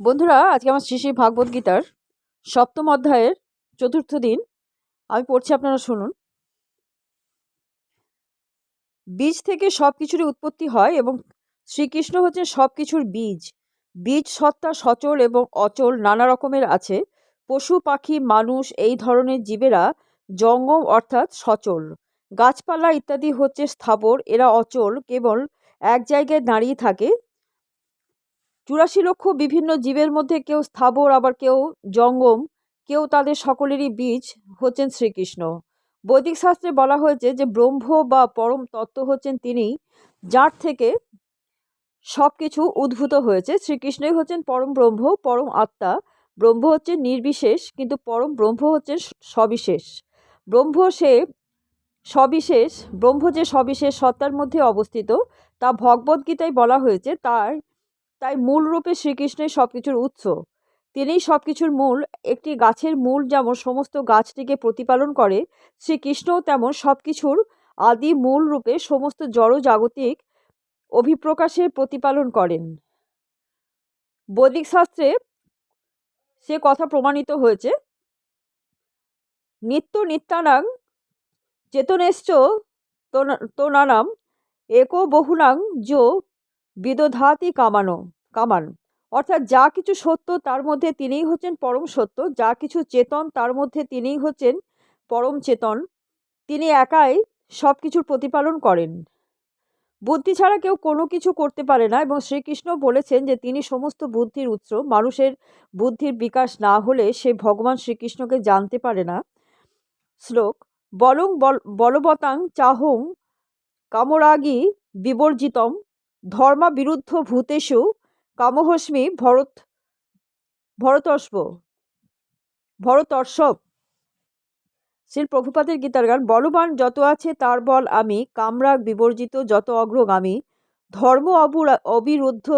বন্ধুরা, আজকে আমার শ্রী শ্রী ভাগবত গীতার সপ্তম অধ্যায়ের চতুর্থ দিন। আমি পড়ছি, আপনারা শুনুন। বীজ থেকে সব কিছুরই উৎপত্তি হয় এবং শ্রীকৃষ্ণ হচ্ছেন সব কিছুর বীজ। বীজ সত্তা সচল এবং অচল, নানা রকমের আছে। পশু, পাখি, মানুষ, এই ধরনের জীবেরা জঙ্গম অর্থাৎ সচল। গাছপালা ইত্যাদি হচ্ছে স্থাবর, এরা অচল, কেবল এক জায়গায় দাঁড়িয়ে থাকে চুরাশি লক্ষ বিভিন্ন জীবের মধ্যে কেউ স্থাবর, আবার কেউ জঙ্গম, কেউ তাদের সকলেরই বীজ হচ্ছেন শ্রীকৃষ্ণ। বৈদিক শাস্ত্রে বলা হয়েছে যে ব্রহ্ম বা পরম তত্ত্ব হচ্ছেন তিনি, যার থেকে সব কিছু উদ্ভূত হয়েছে। শ্রীকৃষ্ণই হচ্ছেন পরম ব্রহ্ম, পরম আত্মা। ব্রহ্ম হচ্ছে নির্বিশেষ, কিন্তু পরম ব্রহ্ম হচ্ছে সবিশেষ। ব্রহ্ম সে সবিশেষ, ব্রহ্ম যে সবিশেষ সত্তার মধ্যে অবস্থিত, তা ভগবদ্গীতায় বলা হয়েছে, তার তাই মূল রূপে শ্রীকৃষ্ণের সব কিছুর উৎস। তিনিই সব কিছুর মূল, একটি গাছের মূল যেমন সমস্ত গাছটিকে প্রতিপালন করে, শ্রীকৃষ্ণও তেমন সব কিছুর আদি মূল রূপে সমস্ত জড় জাগতিক অভিপ্রকাশের প্রতিপালন করেন। বৈদিক শাস্ত্রে সে কথা প্রমাণিত হয়েছে। নিত্য নিত্যানাং চেতনেশ্চ তো নানাম একো বহুনাং যো বিদধাতি কামানো, কামান। অর্থাৎ যা কিছু সত্য তার মধ্যে তিনিই হচ্ছেন পরম সত্য, যা কিছু চেতন তার মধ্যে তিনিই হচ্ছেন পরম চেতন। তিনি একাই সব কিছুর প্রতিপালন করেন। বুদ্ধি ছাড়া কেউ কোনো কিছু করতে পারে না এবং শ্রীকৃষ্ণ বলেছেন যে তিনি সমস্ত বুদ্ধির উৎস, মানুষের বুদ্ধির বিকাশ না হলে সে ভগবান শ্রীকৃষ্ণকে জানতে পারে না। শ্লোক বলং, বলবতাং চাহং কামরাগী বিবর্জিতম। ধর্মাবিরুদ্ধ ভূতেষু কামহস্মি ভরত, ভরতর্ষব ভরতর্ষব। শ্রীল প্রভুপাতের গীতার গান, বলবান যত আছে তার বল আমি, কামরাগ বিবর্জিত যত অগ্রগামী, ধর্ম অবিরুদ্ধ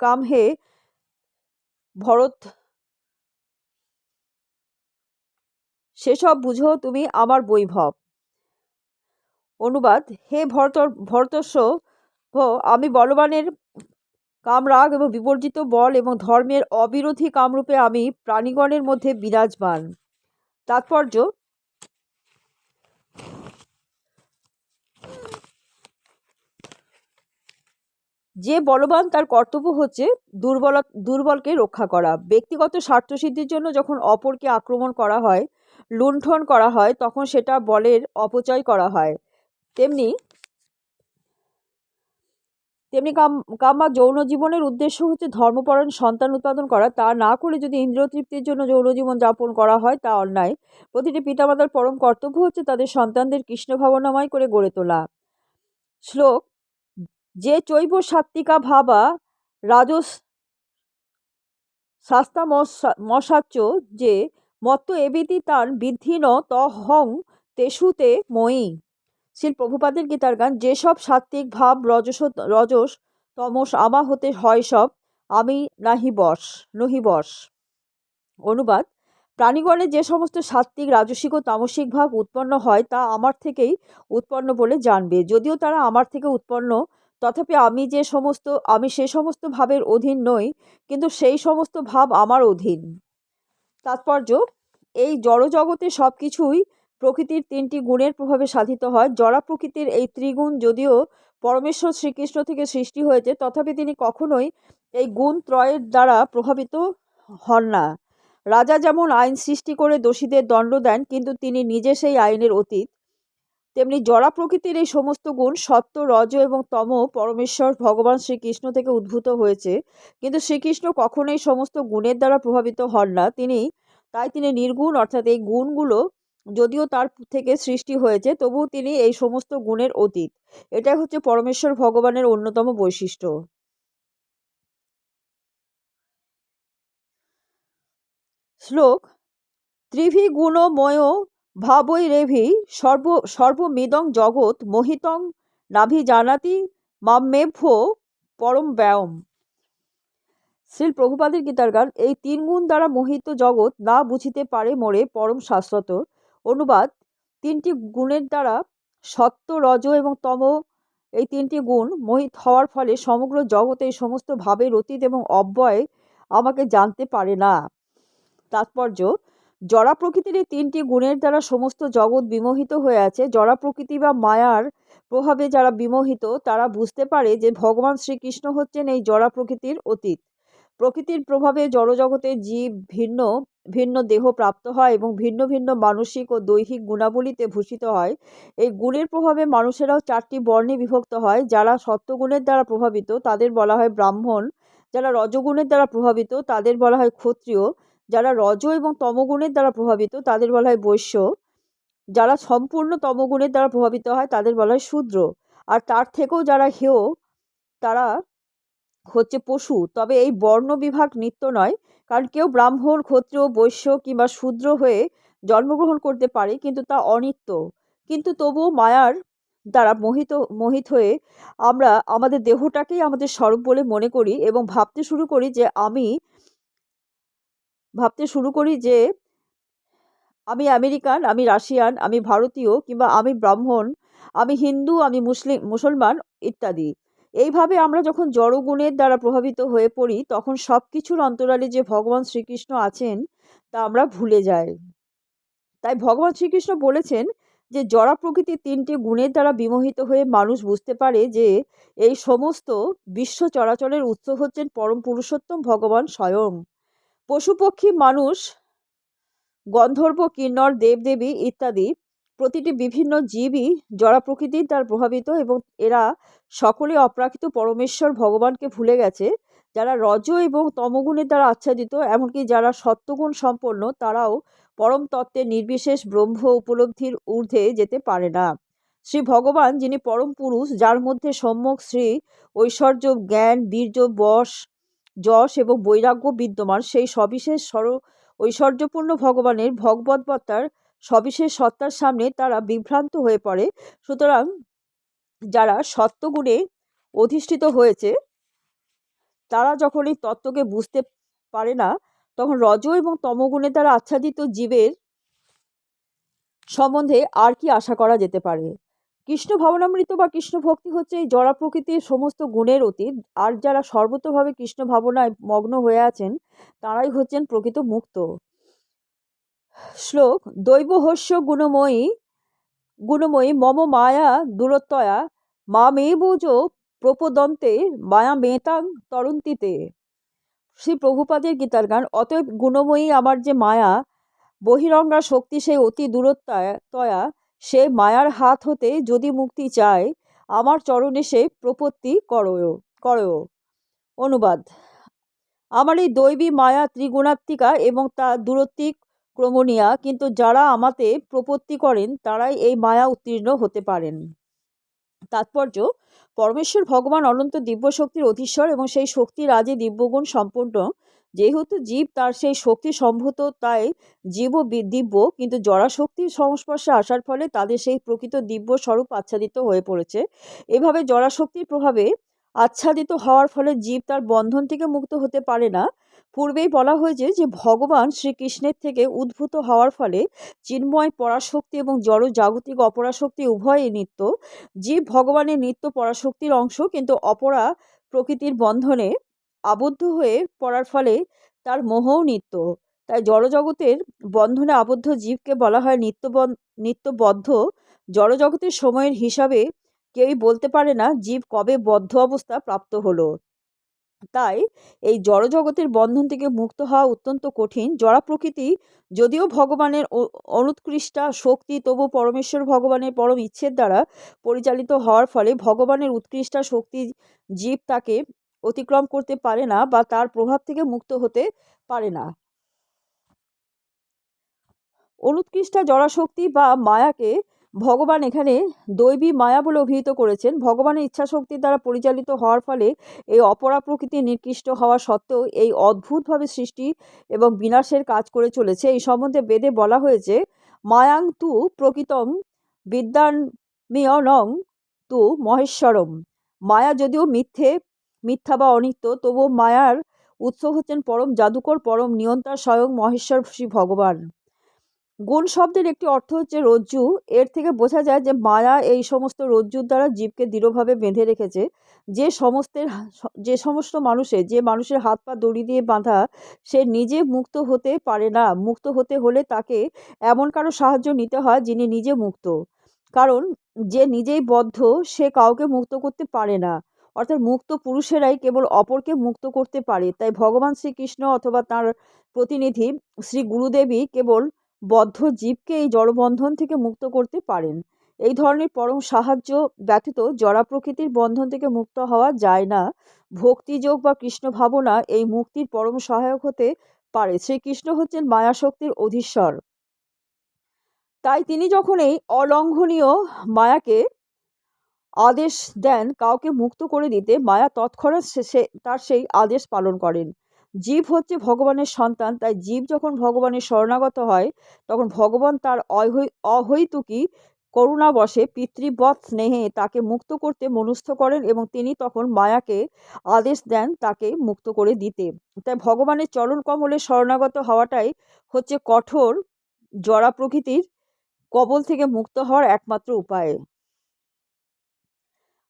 কামহে ভরত, সেসব বুঝো তুমি আমার বৈভব। অনুবাদ, হে ভরত ভরতস্ব আমি বলবানের কামরাগ এবং বিবর্জিত বল এবং ধর্মের অবিরোধী কামরূপে আমি প্রাণীগণের মধ্যে বিরাজমান। তাৎপর্য যে বলবান তার কর্তব্য হচ্ছে দুর্বল, দুর্বলকে রক্ষা করা। ব্যক্তিগত স্বার্থসিদ্ধির জন্য যখন অপরকে আক্রমণ করা হয়, লুণ্ঠন করা হয়, তখন সেটা বলের অপচয় করা হয়। তেমনি তেমনি কাম কাম যৌন জীবনের উদ্দেশ্য হচ্ছে ধর্মপরায়ণ সন্তান উৎপাদন করা। তা না করে যদি ইন্দ্রিয় তৃপ্তির জন্য যৌন জীবন যাপন করা হয়, তা অন্যায়। প্রতিটি পিতামাতার পরম কর্তব্য হচ্ছে তাদের সন্তানদের কৃষ্ণ ভাবনাময় করে গড়ে তোলা। শ্লোক, যে চৈব সাত্বিকা ভাবা রাজস শাস্তা মশাচ্য যে মত্ত এবিতি তান বিদ্ধিন তহং তেসুতে ময়ী। শিল প্রভুপাদের গীতার গান, যেসব সাত্ত্বিক ভাব রজস রজস তমস আমা হতে হয় সব, আমি নাহি বস নহি বস অনুবাদ, প্রাণীগণে যে সমস্ত সাত্ত্বিক, রাজসিক ও তামসিক ভাব উৎপন্ন হয়, তা আমার থেকেই উৎপন্ন বলে জানবে। যদিও তারা আমার থেকে উৎপন্ন, তথাপি আমি যে সমস্ত, আমি সে সমস্ত ভাবের অধীন নই, কিন্তু সেই সমস্ত ভাব আমার অধীন। তাৎপর্য, এই জড়জগতে সব কিছুই প্রকৃতির তিনটি গুণের প্রভাবে সাধিত হয়। জড়া প্রকৃতির এই ত্রিগুণ যদিও পরমেশ্বর শ্রীকৃষ্ণ থেকে সৃষ্টি হয়েছে, তথাপি তিনি কখনোই এই গুণ ত্রয়ের দ্বারা প্রভাবিত হন না। রাজা যেমন আইন সৃষ্টি করে দোষীদের দণ্ড দেন, কিন্তু তিনি নিজে সেই আইনের অতীত। তেমনি জড়া প্রকৃতির এই সমস্ত গুণ সত্য, রজ এবং তম পরমেশ্বর ভগবান শ্রীকৃষ্ণ থেকে উদ্ভূত হয়েছে, কিন্তু শ্রীকৃষ্ণ কখনোই সমস্ত গুণের দ্বারা প্রভাবিত হন না। তিনি, তাই তিনি নির্গুণ, অর্থাৎ এই গুণগুলো যদিও তার থেকে সৃষ্টি হয়েছে, তবুও তিনি এই সমস্ত গুণের অতীত। এটাই হচ্ছে পরমেশ্বর ভগবানের অন্যতম বৈশিষ্ট্য। শ্লোক ত্রিভি গুণময় ভাবই রেভি সর্ব, সর্বমিদং জগৎ মোহিতং নাভি জানাতি মাম্মেভ্য পরম ব্যায়ম। শ্রী প্রভুপাদের গীতার গান, এই তিন গুণ দ্বারা মোহিত জগৎ না বুঝিতে পারে মোরে পরম শাশ্বত। অনুবাদ তিনটি গুণের দ্বারা সত্য, রজ এবং তম। এই তিনটি গুণ মোহিত হওয়ার ফলে সমগ্র জগতে এই সমস্ত ভাবের অতীত এবং অব্যয় আমাকে জানতে পারে না। তাৎপর্য জড়া প্রকৃতির এই তিনটি গুণের দ্বারা সমস্ত জগৎ বিমোহিত হয়ে আছে। জড়া প্রকৃতি বা মায়ার প্রভাবে যারা বিমোহিত, তারা বুঝতে পারে যে ভগবান শ্রীকৃষ্ণ হচ্ছেন এই জড়া প্রকৃতির অতীত। প্রকৃতির প্রভাবে জড়জগতে জীব ভিন্ন ভিন্ন দেহ প্রাপ্ত হয় এবং ভিন্ন ভিন্ন মানসিক ও দৈহিক গুণাবলীতে ভূষিত হয়। এই গুণের প্রভাবে মানুষেরাও চারটি বর্ণে বিভক্ত হয়, যারা সত্যগুণের দ্বারা প্রভাবিত, তাদের বলা হয় ব্রাহ্মণ, যারা রজগুণের দ্বারা প্রভাবিত, তাদের বলা হয় ক্ষত্রিয়, যারা রজ এবং তমগুণের দ্বারা প্রভাবিত, তাদের বলা হয় বৈশ্য, যারা সম্পূর্ণ তমগুণের দ্বারা প্রভাবিত হয়, তাদের বলা হয় শূদ্র। আর তার থেকেও যারা হেয়, তারা হচ্ছে পশু। তবে এই বর্ণ বিভাগ নিত্য নয়, কারণ কেউ ব্রাহ্মণ, ক্ষত্রিয়, বৈশ্য কিংবা শূদ্র হয়ে জন্মগ্রহণ করতে পারে, কিন্তু তা অনিত্য। কিন্তু তবুও মায়ার দ্বারা মোহিত মোহিত হয়ে আমরা আমাদের দেহটাকেই আমাদের স্বরূপ বলে মনে করি এবং ভাবতে শুরু করি যে আমি, ভাবতে শুরু করি যে আমি আমেরিকান, আমি রাশিয়ান, আমি ভারতীয় কিংবা আমি ব্রাহ্মণ, আমি হিন্দু, আমি মুসলিম, মুসলমান ইত্যাদি। এইভাবে আমরা যখন জড়গুণের দ্বারা প্রভাবিত হয়ে পড়ি, তখন সব কিছুর অন্তরালে যে ভগবান শ্রীকৃষ্ণ আছেন, তা আমরা ভুলে যাই। তাই ভগবান শ্রীকৃষ্ণ বলেছেন যে, জড়া প্রকৃতির তিনটি গুণের দ্বারা বিমোহিত হয়ে মানুষ বুঝতে পারে যে, এই সমস্ত বিশ্ব চরাচরের উৎস হচ্ছেন পরম পুরুষোত্তম ভগবান স্বয়ং। পশু পক্ষী মানুষ, গন্ধর্ব, কিন্নর, দেবদেবী ইত্যাদি প্রতিটি বিভিন্ন জীবই জড়া প্রকৃতির দ্বারা প্রভাবিত এবং এরা সকলে অপ্রাকৃত পরমেশ্বর ভগবানকে ভুলে গেছে। যারা রজ এবং তমগুণের দ্বারা আচ্ছাদিত, এমনকি যারা সত্যগুণ সম্পন্ন, তারাও পরম তত্ত্বের নির্বিশেষ ব্রহ্ম উপলব্ধির ঊর্ধ্বে যেতে পারে না। শ্রী ভগবান, যিনি পরম পুরুষ, যার মধ্যে সম্যক শ্রী, ঐশ্বর্য, জ্ঞান, বীর্য, বশ, যশ এবং বৈরাগ্য বিদ্যমান, সেই সবিশেষ সর, ঐশ্বর্যপূর্ণ ভগবানের ভগবদ্বত্তার সবিশেষ সত্তার সামনে তারা বিভ্রান্ত হয়ে পড়ে। সুতরাং যারা সত্যগুণে অধিষ্ঠিত হয়েছে, তারা যখন এই তত্ত্বকে বুঝতে পারে না, তখন রজ এবং তমগুণের দ্বারা আচ্ছাদিত জীবের সম্বন্ধে আর কি আশা করা যেতে পারে? কৃষ্ণ ভাবনামৃত বা কৃষ্ণ ভক্তি হচ্ছে এই জড়া প্রকৃতির সমস্ত গুণের অতীত। আর যারা সর্বতভাবে কৃষ্ণ ভাবনায় মগ্ন হয়ে আছেন, তারাই হচ্ছেন প্রকৃত মুক্ত। শ্লোক দৈবহস্য গুণময়ী গুণময়ী মম মায়া দূরত্বয়া মামেবুজ প্রপদন্তে মায়া মেতাং তরন্তিতে। শ্রী প্রভুপাদের গীতার গান, অতএব গুণময়ী আমার যে মায়া, বহিরঙ্গা শক্তি সেই অতি দূরত্বয়া তয়া সে মায়ার হাত হতে যদি মুক্তি চায়, আমার চরণে সে প্রপত্তি করয় করয়। অনুবাদ, আমার এই দৈবী মায়া ত্রিগুণাত্মিকা এবং তা দূরত্বিক ক্রমণীয়া, কিন্তু যারা আমাতে প্রপত্তি করেন, তারাই এই মায়া উত্তীর্ণ হতে পারেন। তাৎপর্য, পরমেশ্বর ভগবান অনন্ত দিব্য শক্তির অধীশ্বর এবং সেই শক্তি রাজে দিব্যগুণ সম্পূর্ণ। যেহেতু জীব তার সেই শক্তি সম্ভূত, তাই জীব দিব্য, কিন্তু জড়া শক্তির সংস্পর্শে আসার ফলে তাদের সেই প্রকৃত দিব্য স্বরূপ আচ্ছাদিত হয়ে পড়েছে। এভাবে জড়া শক্তির প্রভাবে আচ্ছাদিত হওয়ার ফলে জীব তার বন্ধন থেকে মুক্ত হতে পারে না। পূর্বেই বলা হয়েছে যে, ভগবান শ্রীকৃষ্ণের থেকে উদ্ভূত হওয়ার ফলে চিন্ময় পরাশক্তি এবং জড় জাগতিক অপরাশক্তি উভয়ই নিত্য। জীব ভগবানের নিত্য পরাশক্তির অংশ, কিন্তু অপরা প্রকৃতির বন্ধনে আবদ্ধ হয়ে পড়ার ফলে তার মোহও নিত্য। তাই জড়জগতের বন্ধনে আবদ্ধ জীবকে বলা হয় নিত্য নিত্যবদ্ধ। জড়জগতের সময়ের হিসাবে কেউই বলতে পারে না জীব কবে বদ্ধ অবস্থা প্রাপ্ত হলো। তাই এই জড়জগতের বন্ধন থেকে মুক্ত হওয়া অত্যন্ত কঠিন। জড়া প্রকৃতি যদিও ভগবানের অনুৎকৃষ্টা শক্তি, তবু পরমেশ্বর ভগবানের পরম ইচ্ছের দ্বারা পরিচালিত হওয়ার ফলে ভগবানের উৎকৃষ্টা শক্তি জীব তাকে অতিক্রম করতে পারে না বা তার প্রভাব থেকে মুক্ত হতে পারে না। অনুৎকৃষ্টা জড়াশক্তি বা মায়াকে ভগবান এখানে দৈবী মায়া বলে অভিহিত করেছেন। ভগবানের ইচ্ছা শক্তির দ্বারা পরিচালিত হওয়ার ফলে এই অপরা প্রকৃতি নিকৃষ্ট হওয়া সত্ত্বেও এই অদ্ভুতভাবে সৃষ্টি এবং বিনাশের কাজ করে চলেছে। এই সম্বন্ধে বেদে বলা হয়েছে, মায়াং তু প্রকৃতম বিদ্যান্মিয়নং তু মহেশ্বরম। মায়া যদিও মিথ্যে, মিথ্যা বা অনিত্য, তবুও মায়ার উৎস হচ্ছেন পরম জাদুকর, পরম নিয়ন্ত্রণ স্বয়ং মহেশ্বর শ্রী ভগবান। গুণ শব্দের একটি অর্থ হচ্ছে রজ্জু। এর থেকে বোঝা যায় যে মায়া এই সমস্ত রজ্জুর দ্বারা জীবকে দৃঢ়ভাবে বেঁধে রেখেছে। যে সমস্তের যে সমস্ত মানুষের যে মানুষের হাত পা দড়ি দিয়ে বাঁধা, সে নিজে মুক্ত হতে পারে না। মুক্ত হতে হলে তাকে এমন কারও সাহায্য নিতে হয় যিনি নিজে মুক্ত। কারণ যে নিজেই বদ্ধ, সে কাউকে মুক্ত করতে পারে না। অর্থাৎ মুক্ত পুরুষেরাই কেবল অপরকে মুক্ত করতে পারে। তাই ভগবান শ্রীকৃষ্ণ অথবা তার প্রতিনিধি শ্রী গুরুদেবী কেবল বদ্ধ জীবকে এই জড়বন্ধন থেকে মুক্ত করতে পারেন। এই ধরনের পরম সাহায্য ব্যতীত জড়া প্রকৃতির বন্ধন থেকে মুক্ত হওয়া যায় না। ভক্তিযোগ বা কৃষ্ণ ভাবনা এই মুক্তির পরম সহায়ক হতে পারে। শ্রীকৃষ্ণ হচ্ছেন মায়াশক্তির অধীশ্বর। তাই তিনি যখন এই অলঙ্ঘনীয় মায়াকে আদেশ দেন, কাউকে মুক্ত করে দিতে, মায়া তৎক্ষণাৎ সে তার সেই আদেশ পালন করেন। জীব হচ্ছে ভগবানের সন্তান, তাই জীব যখন ভগবানের শরণাগত হয়, তখন ভগবান তার অহৈতুকী করুণাবশে পিতৃবৎ স্নেহে তাকে মুক্ত করতে মনুস্থ করেন এবং তিনি তখন মায়াকে আদেশ দেন তাকে মুক্ত করে দিতে। তাই ভগবানের চরণ কমলে শরণাগত হওয়াটাই হচ্ছে কঠোর জড়া প্রকৃতির কবল থেকে মুক্ত হওয়ার একমাত্র উপায়।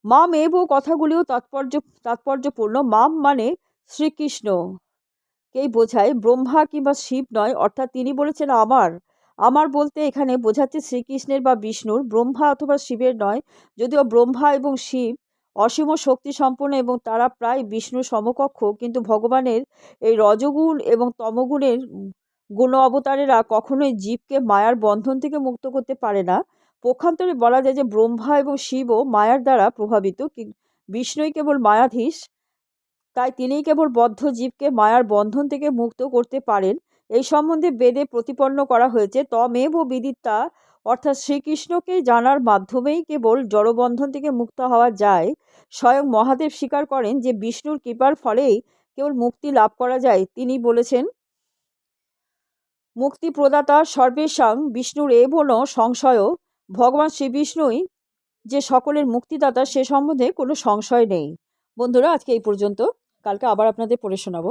মা মাম এব কথাগুলিও তাৎপর্য, তাৎপর্যপূর্ণ। মাম মানে শ্রীকৃষ্ণ। কেই বোঝায়, ব্রহ্মা কিংবা শিব নয়, অর্থাৎ তিনি বলেছেন আমার। আমার বলতে এখানে বোঝাচ্ছে শ্রীকৃষ্ণের বা বিষ্ণুর, ব্রহ্মা অথবা শিবের নয়, যদিও ব্রহ্মা এবং শিব অসীম শক্তি সম্পন্ন এবং তারা প্রায় বিষ্ণুর সমকক্ষ, কিন্তু ভগবানের এই রজগুণ এবং তমগুণের গুণ অবতারেরা কখনোই জীবকে মায়ার বন্ধন থেকে মুক্ত করতে পারে না। পক্ষান্তরে বলা যায় যে ব্রহ্মা এবং শিবও মায়ার দ্বারা প্রভাবিত বিষ্ণুই কেবল মায়াধীশ তাই তিনিই কেবল বদ্ধ জীবকে মায়ার বন্ধন থেকে মুক্ত করতে পারেন। এই সম্বন্ধে বেদে প্রতিপন্ন করা হয়েছে, তমেব বিদিতা অর্থাৎ শ্রীকৃষ্ণকে জানার মাধ্যমেই কেবল জড়বন্ধন থেকে মুক্ত হওয়া যায়। স্বয়ং মহাদেব স্বীকার করেন যে বিষ্ণুর কৃপার ফলেই কেবল মুক্তি লাভ করা যায়। তিনি বলেছেন মুক্তি প্রদাতা সর্বেশাং বিষ্ণুর এবন সংশয়। ভগবান শ্রী বিষ্ণুই যে সকলের মুক্তিদাতা, সে সম্বন্ধে কোনো সংশয় নেই। বন্ধুরা আজকে এই পর্যন্ত। কালকে আবার আপনাদের পড়ে শোনাবো।